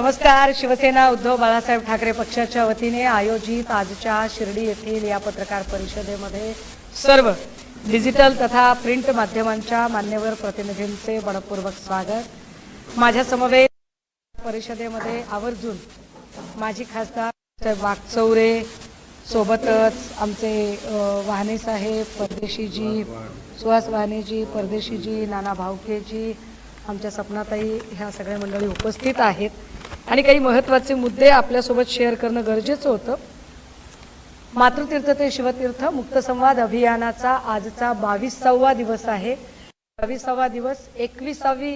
नमस्कार. शिवसेना उद्धव बाळासाहेब ठाकरे पक्षाच्या वतीने आयोजित आजच्या शिर्डी येथील या पत्रकार परिषदेमध्ये सर्व डिजिटल तथा प्रिंट माध्यमांच्या मान्यवर प्रतिनिधींचे मनपूर्वक स्वागत. माझ्या समवेत परिषदेमध्ये आवर्जून माजी खासदार साहेब वाकचौरे सोबतच आमचे वाहने साहेब परदेशीजी सुहास वाहनेजी परदेशीजी नाना भावकेजी आमच्या सपनाताई ह्या सगळ्या मंडळी उपस्थित आहेत. आणि काही महत्त्वाचे मुद्दे आपल्यासोबत शेअर करणं गरजेचं होतं. मातृतीर्थ ते शिवतीर्थ मुक्त संवाद अभियानाचा आजचा बावीसावा दिवस आहे. बावीसावा दिवस एकविसावी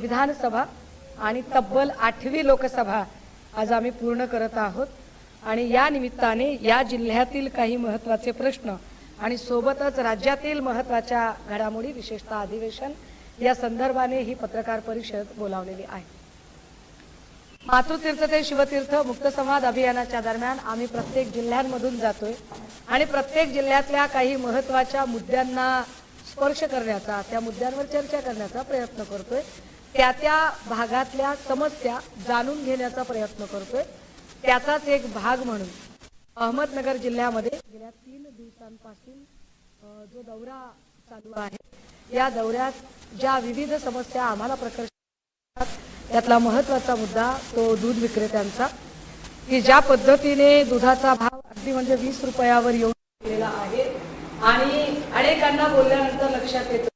विधानसभा आणि तब्बल आठवी लोकसभा आज आम्ही पूर्ण करत आहोत. आणि या निमित्ताने या जिल्ह्यातील काही महत्त्वाचे प्रश्न आणि सोबतच राज्यातील महत्त्वाच्या घडामोडी विशेषतः अधिवेशन या संदर्भाने ही पत्रकार परिषद बोलावलेली आहे. मातृतीर्थ ते शिवतीर्थ मुक्त संवाद अभियानाच्या दरम्यान आम्ही प्रत्येक जिल्ह्यांमधून जातोय. आणि प्रत्येक जिल्ह्यातल्या काही महत्त्वाच्या मुद्द्यांना स्पर्श करण्याचा त्या मुद्द्यांवर चर्चा करण्याचा प्रयत्न करतोय. त्या त्या भागातल्या समस्या जाणून घेण्याचा प्रयत्न करतोय. त्याचाच एक भाग म्हणून अहमदनगर जिल्ह्यामध्ये गेल्या तीन दिवसांपासून जो दौरा चालू आहे या दौऱ्यात ज्या विविध समस्या आम्हाला प्रकर्ष त्यातला महत्त्वाचा मुद्दा तो दूध विक्रेत्यांचा की ज्या पद्धतीने दुधाचा भाव अगदी म्हणजे वीस रुपयावर येऊन गेलेला आहे आणि अनेकांना बोलल्यानंतर लक्षात येतं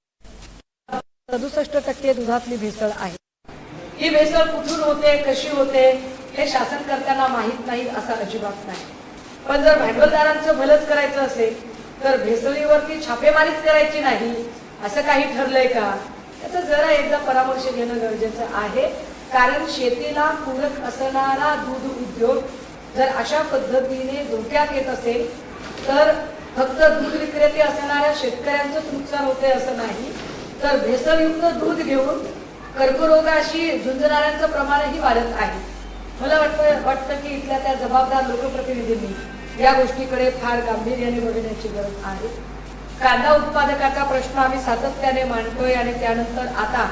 सदुसष्ट टक्के दुधातली भेसळ आहे. ही भेसळ कुठून होते कशी होते हे शासन करताना माहीत नाही असं अजिबात नाही. पण जर भांडवलदारांचं भलंच करायचं असेल तर भेसळीवरती छापेमारीच करायची नाही असं काही ठरलंय का? त्याचा जरा एकदा परामर्श घेणं गरजेचं आहे. कारण शेतीला पूरक असणारा दूध उद्योग जर अशा पद्धतीने धोक्यात येत असेल तर फक्त दूध विक्रेते असणाऱ्या शेतकऱ्यांचंच नुकसान होते असं नाही. तर भेसळयुक्त दूध घेऊन कर्करोगाशी झुंजणाऱ्यांचं प्रमाणही वाढत आहे. मला वाटतं वाटतं की इथल्या त्या जबाबदार लोकप्रतिनिधींनी या गोष्टीकडे फार गांभीर्याने बघण्याची गरज आहे. कांदा उत्पादकाचा प्रश्न आम्ही सातत्याने मांडतोय आणि त्यानंतर आता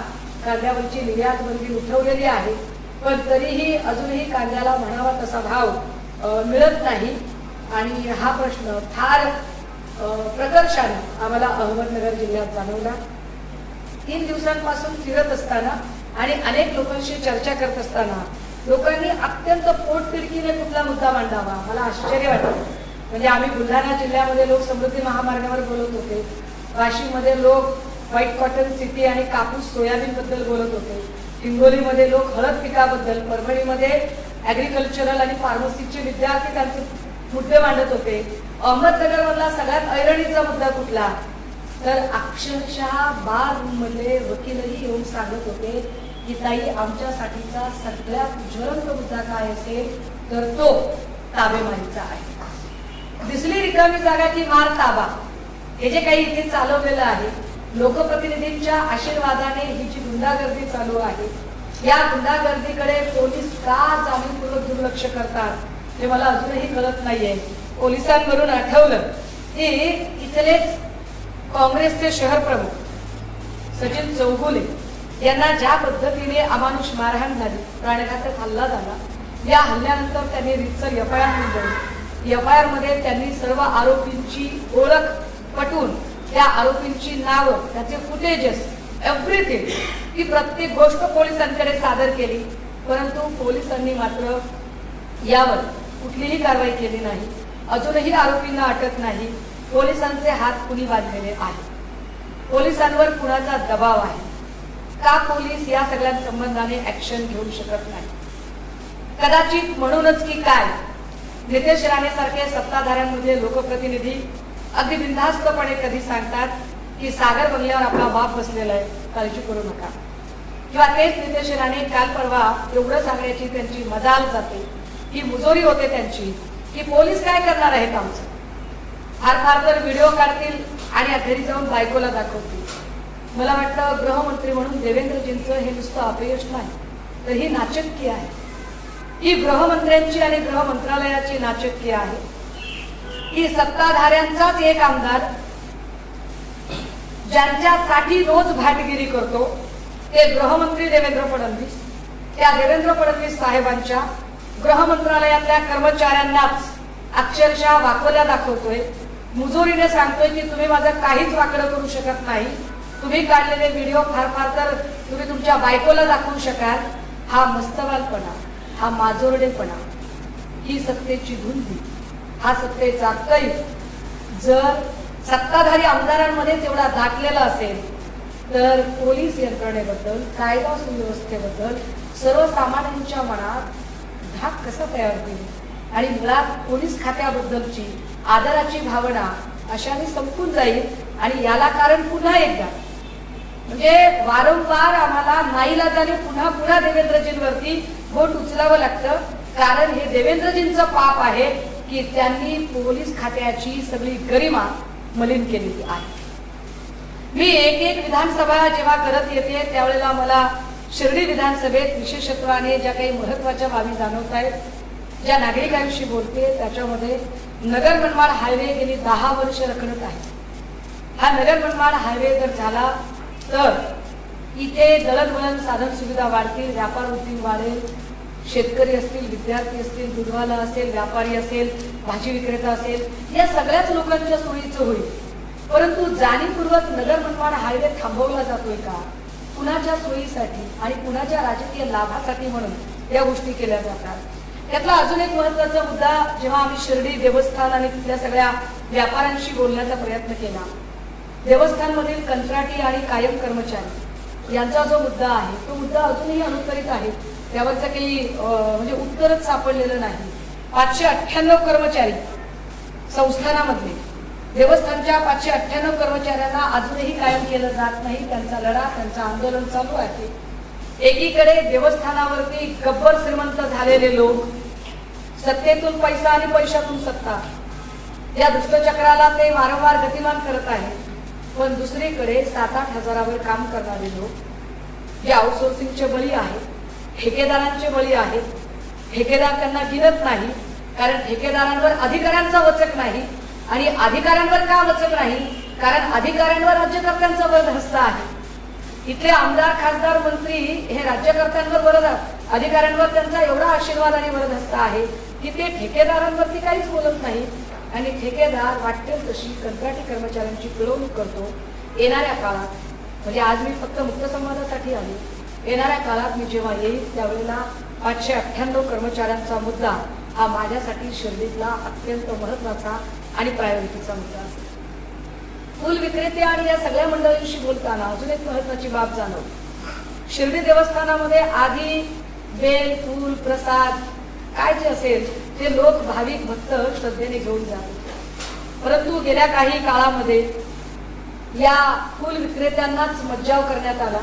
कांद्यावरची निर्यात बंदी उठवलेली आहे. पण तरीही अजूनही कांद्याला म्हणावा तसा भाव मिळत नाही. आणि हा प्रश्न फार अ, आम्हाला अहमदनगर जिल्ह्यात जाणवला. तीन दिवसांपासून फिरत असताना आणि अनेक लोकांशी चर्चा करत असताना लोकांनी अत्यंत पोटतिडकीने कुठला मुद्दा मांडावा मला आश्चर्य वाटतं. म्हणजे आम्ही बुलढाणा जिल्ह्यामध्ये लोक समृद्धी महामार्गावर बोलत होते. वाशिममध्ये लोक व्हाईट कॉटन सिटी आणि कापूस सोयाबीन बद्दल बोलत होते. हिंगोलीमध्ये लोक हळद पिकाबद्दल परभणीमध्ये ऍग्रिकल्चरल आणि फार्मसीचे विद्यार्थी त्यांचे मुद्दे मांडत होते. अहमदनगर मधला सगळ्यात ऐरणीचा मुद्दा कुठला? तर अक्षरशः बार रूम वकीलही येऊन सांगत होते की ताई आमच्यासाठीचा सगळ्यात ज्वलंत मुद्दा काय असेल तर तो ताबेमारीचा आहे. दिसली रिकामी जागा की मार ताबा. हे जे काही इथे चालवलेलं आहे लोकप्रतिनिधींच्या आशीर्वादाने ही जी गुंडागर्दी चालू आहे या गुंडागर्दीकडे पोलीस का जाणीवपूर्वक दुर्लक्ष करतात हे मला अजूनही कळत नाहीये. पोलिसांवरून आठवलं की इथलेच काँग्रेसचे शहर प्रमुख सचिन चौगुले यांना ज्या पद्धतीने अमानुष मारहाण झाली प्राणघातक हल्ला झाला या हल्ल्यानंतर त्यांनी रितसर एफ आय आर नोंदवली एफ आय आरमध्ये त्यांनी सर्व आरोपींची ओळख पटवून त्या आरोपींची नावं त्याचे फुटेजेस एव्हरीथिंग ही प्रत्येक गोष्ट पोलिसांकडे सादर केली. परंतु पोलिसांनी मात्र यावर कुठलीही कारवाई केली नाही. अजूनही आरोपींना अटक नाही. पोलिसांचे हात कुणी बांधलेले आहे पोलिसांवर कुणाचा दबाव आहे? का पोलीस या सगळ्या संबंधाने ऍक्शन घेऊ शकत नाही? कदाचित म्हणूनच की काय? नितेश राणेसारखे सत्ताधाऱ्यांमध्ये लोकप्रतिनिधी अगदी बिनधास्तपणे कधी सांगतात की सागर बंगल्यावर आपला बाप बसलेला आहे काळजी करू नका. किंवा तेच नितेश राणे काल परवा एवढं सांगण्याची त्यांची मजाल जाते. ही मुजोरी होते त्यांची की पोलीस काय करणार आहेत आमचं? फार फार तर व्हिडिओ काढतील आणि घरी जाऊन बायकोला दाखवतील. मला वाटतं गृहमंत्री म्हणून देवेंद्रजींचं हे नुसतं अपयश नाही तर ही नाचक्की आहे. ही गृहमंत्र्यांची आणि गृह मंत्रालयाची नाचक्की आहे. ही सत्ताधाऱ्यांचाच एक आमदार ज्यांच्यासाठी रोज भाटगिरी करतो ते गृहमंत्री देवेंद्र फडणवीस. त्या देवेंद्र फडणवीस साहेबांच्या गृह मंत्रालयातल्या कर्मचाऱ्यांनाच अक्षरशः वाकवल्या दाखवतोय. मुजोरीने सांगतोय की तुम्ही माझं काहीच वाकडं करू शकत नाही. तुम्ही काढलेले व्हिडिओ फार फार तर तुम्ही तुमच्या बायकोला दाखवू शकाल. हा मस्तवालपणा. हा माजोरडेपणा ही सत्तेची धुंदी हा सत्तेचा कैफ. जर सत्ताधारी आमदारांमध्ये तेवढा दाटलेला असेल तर पोलीस यंत्रणेबद्दल कायदा सुव्यवस्थेबद्दल सर्वसामान्यांच्या मनात धाक कसा तयार होईल? आणि मुळात पोलीस खात्याबद्दलची आदराची भावना अशाने संपून जाईल? आणि याला कारण पुन्हा एकदा म्हणजे वारंवार आम्हाला नाईलाजाने पुन्हा पुन्हा देवेंद्रजींवरती बोट उचलावं लागतं. कारण हे देवेंद्रजींचं पाप आहे की त्यांनी पोलीस खात्याची सगळी गरिमा मलिन केलेली आहे. मी एक एक विधानसभा जेव्हा करत येते त्यावेळेला मला शिर्डी विधानसभेत विशेषत्वाने ज्या काही महत्त्वाच्या बाबी जाणवत आहेत ज्या नागरिकांशी बोलते त्याच्यामध्ये नगर मनमाड हायवे गेली दहा वर्ष रखडत आहे. हा नगर मनमाड हायवे जर झाला तर इथे दळणवळण साधन सुविधा वाढतील व्यापार उद्योग वाढेल शेतकरी असतील विद्यार्थी असतील दुधवाला असेल व्यापारी असेल भाजी विक्रेता असेल या सगळ्याच लोकांच्या सोयीचं होईल. परंतु जाणीवपूर्वक नगर मनमाड हायवे थांबवला जातोय का? कुणाच्या सोयीसाठी आणि कुणाच्या राजकीय लाभासाठी म्हणून या गोष्टी केल्या जातात. त्यातला अजून एक महत्त्वाचा मुद्दा जेव्हा आम्ही शिर्डी देवस्थान आणि तिथल्या सगळ्या व्यापाऱ्यांशी बोलण्याचा प्रयत्न केला देवस्थानमधील कंत्राटी आणि कायम कर्मचारी यांचा जो मुद्दा आहे तो मुद्दा अजूनही अनुत्तरित आहे. त्यावरचं काही म्हणजे उत्तरच सापडलेलं नाही. पाचशे अठ्ठ्याण्णव कर्मचारी संस्थानामध्ये देवस्थानच्या पाचशे अठ्ठ्याण्णव कर्मचाऱ्यांना अजूनही कायम केलं जात नाही. त्यांचा लढा त्यांचं आंदोलन चालू आहे. एकीकडे देवस्थानावरती गब्बर श्रीमंत झालेले लोक सत्तेतून पैसा आणि पैशातून सत्ता. या दुष्टचक्राला ते वारंवार गतिमान करत आहेत. पण दुसरीकडे सात आठ हजारावर काम करणारे लोक हे आउटसोर्सिंगचे बळी आहेत ठेकेदारांचे बळी आहेत. ठेकेदार त्यांना गिरत नाही कारण ठेकेदारांवर अधिकाऱ्यांचा वचक नाही आणि अधिकाऱ्यांवर का वचक नाही? कारण अधिकाऱ्यांवर राज्यकर्त्यांचा वध हस्त आहे. इथले आमदार खासदार मंत्री हे राज्यकर्त्यांवर वरद अधिकाऱ्यांवर त्यांचा एवढा आशीर्वाद आणि वरद हस्त आहे की ते ठेकेदारांवरती काहीच बोलत नाही आणि ठेकेदार वाटेल तशी कंत्राटी कर्मचाऱ्यांची पिळवणूक करतो. येणाऱ्या काळात म्हणजे आज मी फक्त मुक्त संवादासाठी आले येणाऱ्या काळात मी जेव्हा येईल त्यावेळेला पाचशे अठ्ठ्याण्णव कर्मचाऱ्यांचा मुद्दा हा माझ्यासाठी शिर्डीतला अत्यंत महत्त्वाचा आणि प्रायोरिटीचा मुद्दा असेल फुल विक्रेते आणि या सगळ्या मंडळींशी बोलताना अजून एक महत्वाची बाब जाणव शिर्डी देवस्थानामध्ये आधी बेल फूल प्रसाद काय जे असेल ते लोक भाविक भक्त श्रद्धेने घेऊन जात परंतु गेल्या काही काळामध्ये या फुल विक्रेत्यांनाच मज्जाव करण्यात आला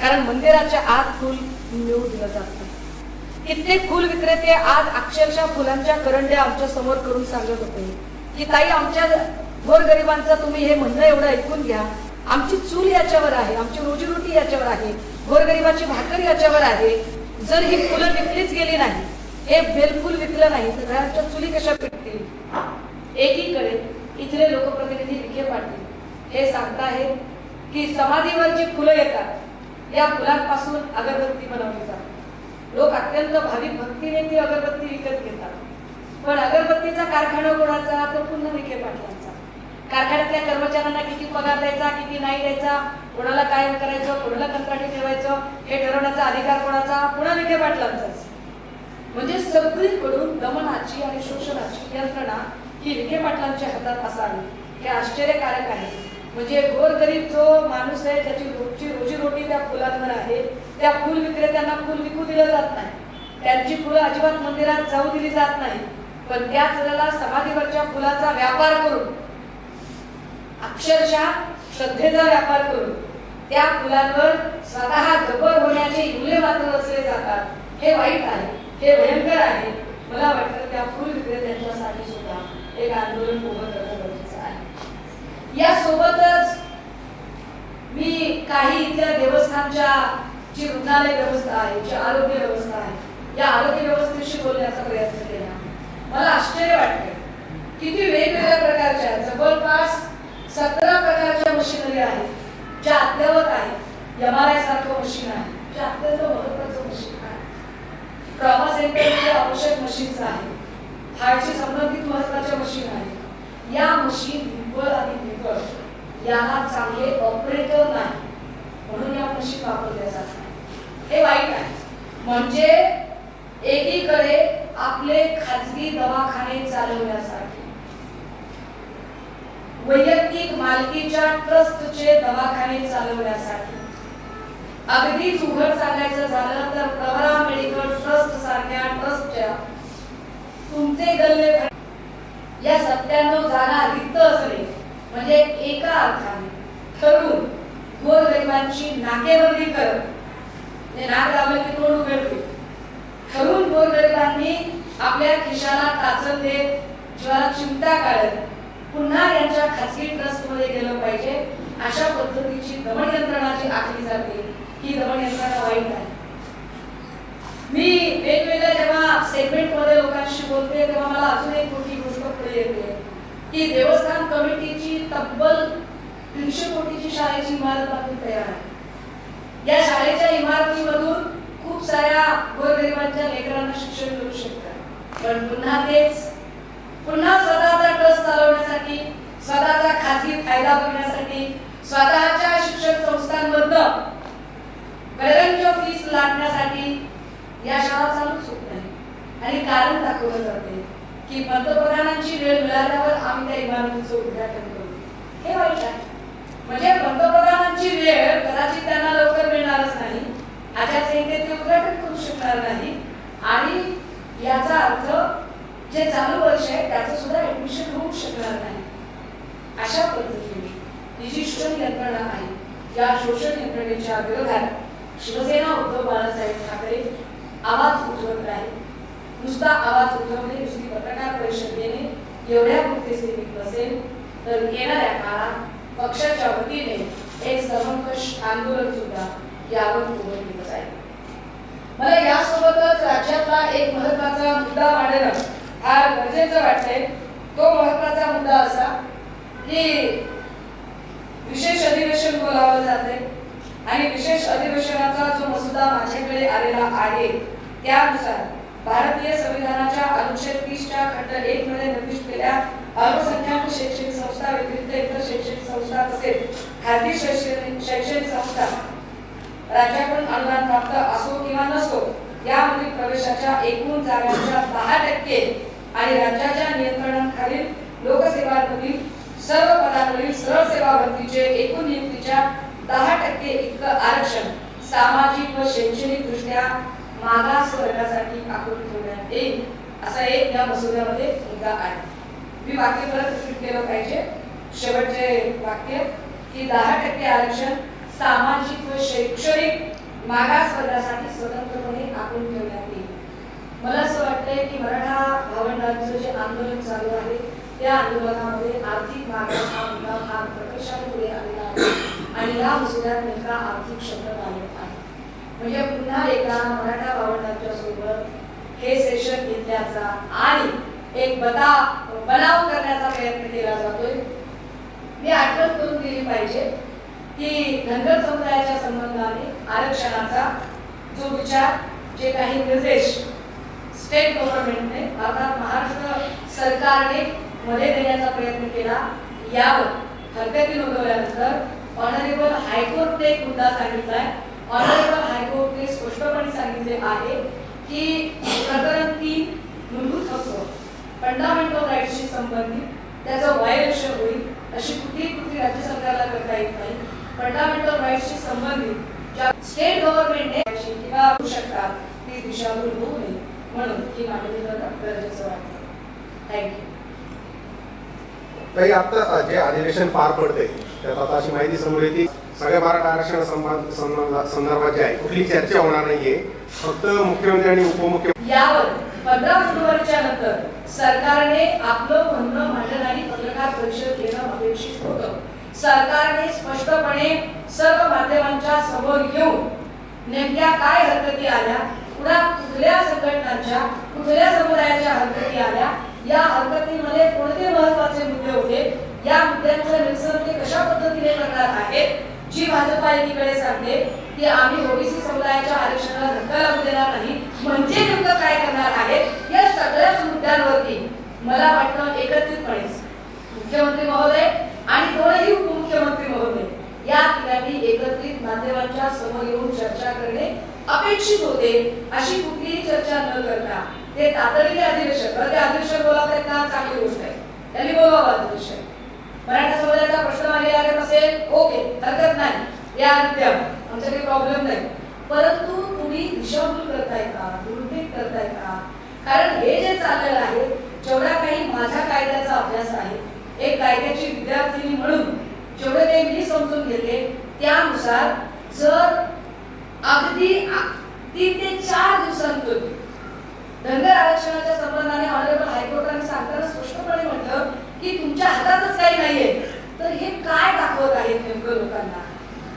कारण मंदिराच्या आत फुल मिळू दिलं जात कित्येक फुल विक्रेते आज अक्षरशः फुलांच्या करंड्या आमच्यासमोर करून सांगत होते की ताई आमच्या गोरगरिबांचं तुम्ही हे म्हणणं एवढं ऐकून घ्या. आमची चूल याच्यावर आहे आमची रोजीरोटी याच्यावर आहे गोरगरिबाची भाकर याच्यावर आहे. जर ही फुलं विकलीच गेली नाही हे बेलफुल विकलं नाही. तर घराच्या चुली कशा पिटतील? एकीकडे इथले लोकप्रतिनिधी विखे पाटील हे सांगताहेत की समाधीवर जी फुलं येतात. या फुलांपासून अगरबत्ती बनवली जाते. लोक अत्यंत भाविक भक्तीने ती अगरबत्ती विकत घेतात. पण अगरबत्तीचा कारखाना कोणाचा? तर पुन्हा विखे पाटलांचा. कारखान्यातल्या कर्मचाऱ्यांना किती पगार द्यायचा किती नाही द्यायचा कोणाला कायम करायचं कोणाला कंत्राटी ठेवायचं हे ठरवण्याचा अधिकार कोणाचा? पुन्हा विखे पाटलांचाच. म्हणजे सगळीकडून दमनाची आणि शोषणाची यंत्रणा ही विखे पाटलांच्या हातात असावी. हे आश्चर्यकारक आहे. म्हणजे गोरगरीब जो माणूस आहे त्याची रोजची रोजीरोटी त्या फुलांवर आहे त्या फुल विक्रेत्यांना फुल विकू दिलं जात नाही. त्यांची फुलं अजिबात मंदिरात जाऊ दिली जात नाही. पण त्याच वेळेला समाधीवरच्या फुलाचा व्यापार करून अक्षरशः श्रद्धेचा व्यापार करून त्या फुलांवर स्वतः गबर होण्याचे इवले मात्र रचले जातात. हे वाईट आहे. हे भयंकर आहे. मला वाटतं त्या फुल विक्रेत्यांच्यासाठी सुद्धा एक आंदोलन उभं करणं गरजेचं आहे. यासोबतच मी काही इतर देवस्थानच्या जी रुग्णालय व्यवस्था आहे जी आरोग्य व्यवस्था आहे या आरोग्य व्यवस्थेशी बोलण्याचा प्रयत्न केला. मला आश्चर्य वाटते किती वेगवेगळ्या प्रकारच्या जवळपास सतरा प्रकारच्या मशिनरी आहेत ज्या अद्यावत आहेत. एम आर आय सारखं मशीन आहे जे अत्यंत महत्वाचं ट्रॉमा सेंटरमध्ये आवश्यक मशीन्स आहेत हार्टशी संबंधित महत्त्वाच्या मशीन आहेत. या मशीन निव्वळ आणि निव्वळ याला चांगले ऑपरेटर नाही. म्हणून या मशीन वापरल्या जात नाही हे वाईट आहे. म्हणजे एकीकडे आपले खाजगी दवाखाने चालवण्यासाठी वैयक्तिक मालकीच्या ट्रस्टचे दवाखाने चालवण्यासाठी अगदी उघड सांगायचं झालं तर प्रवरा मेडिकल ट्रस्ट सारख्या ट्रस्टच्या तुमचे गल्ले या सत्त्याण्णव जागा रिक्त असणे म्हणजे एका अर्थाने ठरून गोरगरिबांची नाकेबंदी करत ते नाक दाबलं की तोंड उघडते ठरून गोरगरिबांनी आपल्या खिशाला टाचत देत जीवाला चिंता काढत पुन्हा यांच्या खासगी ट्रस्टमध्ये गेलं पाहिजे अशा पद्धतीची दमन यंत्रणाची आखली जाते ही दमन यंत्रणा वाईट आहे. मी वेगवेगळ्या जेव्हा सेगमेंटमध्ये लोकांशी बोलते तेव्हा मला अजून एक मोठी गोष्ट पुढे येते की देवस्थान कमिटीची तब्बल दीडशे कोटीची शाळेची इमारत बांधून तयार आहे. या शाळेच्या इमारतीमधून खूप साऱ्या गोरगरिबांच्या लेकरांना शिक्षण मिळू शकतात. पण पुन्हा तेच पुन्हा स्वतःचा ट्रस्ट चालवण्यासाठी स्वतःचा खाजगी फायदा बघण्यासाठी स्वतःच्या शिक्षण संस्थांमधनं गैरंज फीस लाटण्यासाठी या शाळा चालूच होत नाही. आणि कारण दाखवलं जाते की पंतप्रधानांची वेळ मिळाल्यावर आम्ही त्या इमारतीचं उद्घाटन करू. हे वाईट आहे. म्हणजे पंतप्रधानांची वेळ कदाचित त्यांना लवकर मिळणारच नाही. आचारसंहितेत ते उद्घाटन करू शकणार नाही. आणि याचा अर्थ जे चालू वर्ष आहे त्याचं सुद्धा ऍडमिशन होऊ शकणार नाही. अशा पद्धतीने ही जी शोषण यंत्रणा आहे या शोषण यंत्रणेच्या विरोधात शिवसेना उद्धव बाळासाहेब ठाकरे आवाज उठवत राहील. नुसता आवाज उठवणे नुसती पत्रकार परिषद देणे एवढ्या पुरते सीमित नसेल तर येणाऱ्या काळात पक्षाच्या वतीने एक सर्वंकष आंदोलन सुद्धा यावर पुढे केलं जाईल. मला यासोबतच राज्यातला एक महत्त्वाचा मुद्दा मांडणं फार गरजेचं वाटते तो महत्त्वाचा मुद्दा असा की विशेष अधिवेशन बोलावलं जाते आणि विशेष अधिवेशनाचा जो मसुदा माझ्याकडे आलेला आहे त्यानुसार भारतीय संविधानाच्या अनुच्छेद तीसच्या खंड एक मध्ये निर्दिष्ट केल्या अल्पसंख्याक शैक्षणिक संस्था व्यतिरिक्त इतर शैक्षणिक संस्था तसेच खाजगी शैक्षणिक शैक्षणिक संस्था राज्याकडून अनुदान प्राप्त असो किंवा नसो यामधील प्रवेशाच्या एकूण जागांच्या दहा टक्के आणि राज्याच्या नियंत्रणाखालील लोकसेवांमधील सर्व पदांवरील सरळ सेवा भरतीचे एकूण नियुक्तीच्या दहा टक्के इतकं आरक्षण सामाजिक व शैक्षणिक दृष्ट्या मागास वर्गासाठी आखून ठेवण्यात येईल असा एक या मसुद्यामध्ये मुद्दा आहे. मी वाक्य परत रिपीट केलं पाहिजे. शेवटचे वाक्य की दहा टक्के आरक्षण सामाजिक व शैक्षणिक मागास वर्गासाठी स्वतंत्रपणे आखून ठेवण्यात येईल. मला असं वाटतंय की मराठा भावंडांचं जे आंदोलन चालू आहे त्या आंदोलनामध्ये आर्थिक मागास हा मुद्दा हा प्रकर्षाने पुढे आलेला आहे. आणि या मसुद्यात नेमका आर्थिक शब्द आलेला आहे. म्हणजे पुन्हा एकदा मराठा भावंडांच्या सोबत हे सेशन घेतल्याचा आणि एक बदा बनाव करण्याचा प्रयत्न केला जातोय. मी आठवण करून दिली पाहिजे की धनगर समुदायाच्या संबंधाने आरक्षणाचा जो विचार जे काही निर्देश स्टेट गव्हर्नमेंटने अर्थात महाराष्ट्र सरकारने मध्ये देण्याचा प्रयत्न केला यावर हरकती नोंदवल्यानंतर ऑनरेबल हायकोर्टने एक मुद्दा सांगितलाय. ऑनरेबल हायकोर्टने स्पष्टपणे सांगितले आहे की प्रकरण तीन मूलभूत हक्क फंडामेंटल राईट्सशी संबंधित त्याचं व्हायलेशन होईल अशी कुठलीही कृती राज्य सरकारला करता येत नाही. फंडामेंटल राईट्सशी संबंधित ज्या स्टेट गव्हर्नमेंटने किंवा होऊ शकतात ती दिशाभूल होऊ नये. म्हणून ही मागणी करणं गरजेचं वाटतं थँक्यू काही आता जे अधिवेशन पार पडते त्यात आता अशी माहिती समोर येते. सगळ्या मराठा आरक्षण संदर्भात जे आहे कुठली चर्चा होणार नाहीये. फक्त मुख्यमंत्री आणि उपमुख्यमंत्री यावर पंधरा फेब्रुवारीच्या नंतर सरकारने आपलं म्हणणं मांडण आणि पत्रकार परिषद घेणं अपेक्षित होतं. सरकारने स्पष्टपणे सर्व माध्यमांच्या समोर येऊन नेमक्या काय हरकती आल्या पुन्हा कुठल्या संघटनांच्या कुठल्या समुदायाच्या हरकती आल्या या हरकतीमध्ये कोणते महत्त्वाचे मुद्दे होते या मुद्द्यांचं निरसन ते कशा पद्धतीने करणार आहेत जी भाजपा एकीकडे सांगते की आम्ही ओबीसी समुदायाच्या आरक्षणाला धक्का लागू देणार नाही म्हणजे नेमकं काय करणार आहेत या सगळ्याच मुद्द्यांवरती मला वाटतं एकत्रितपणे मुख्यमंत्री महोदय आणि दोनही उपमुख्यमंत्री महोदय या ठिकाणी एकत्रित माध्यमांच्या समोर येऊन चर्चा करणे अपेक्षित होते. अशी कुठलीही चर्चा न करता ते तातडीने अधिवेशन ते अधिवेशन बोलावत आहेत ना चांगली गोष्ट आहे. त्यांनी बोलावं अधिवेशन मराठा समाजाचा प्रश्न मागे लागत असेल ओके हरकत नाही. या द्या आमच्या काही प्रॉब्लेम नाही. परंतु तुम्ही दिशाभूल करताय का? दुर्भीक करताय का? कारण हे जे चाललेलं आहे जेवढा काही माझ्या कायद्याचा अभ्यास आहे एक कायद्याची विद्यार्थिनी म्हणून जेवढे ते मी समजून घेतले त्यानुसार जर अगदी तीन ते चार दिवसांपूर्वी धनगर आरक्षणाच्या संबंधाने ऑनरेबल हायकोर्टाने सांगताना स्पष्टपणे म्हटलं की तुमच्या हातातच काही नाहीये तर हे काय दाखवत आहे नेमकं लोकांना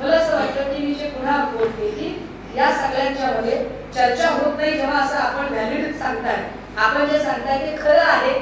मला असं वाटतं की मी जे पुन्हा बोलते की या सगळ्यांच्या मध्ये चर्चा होत नाही जेव्हा असं आपण व्हॅलिड सांगताय. आपण जे सांगताय ते खरं आहे.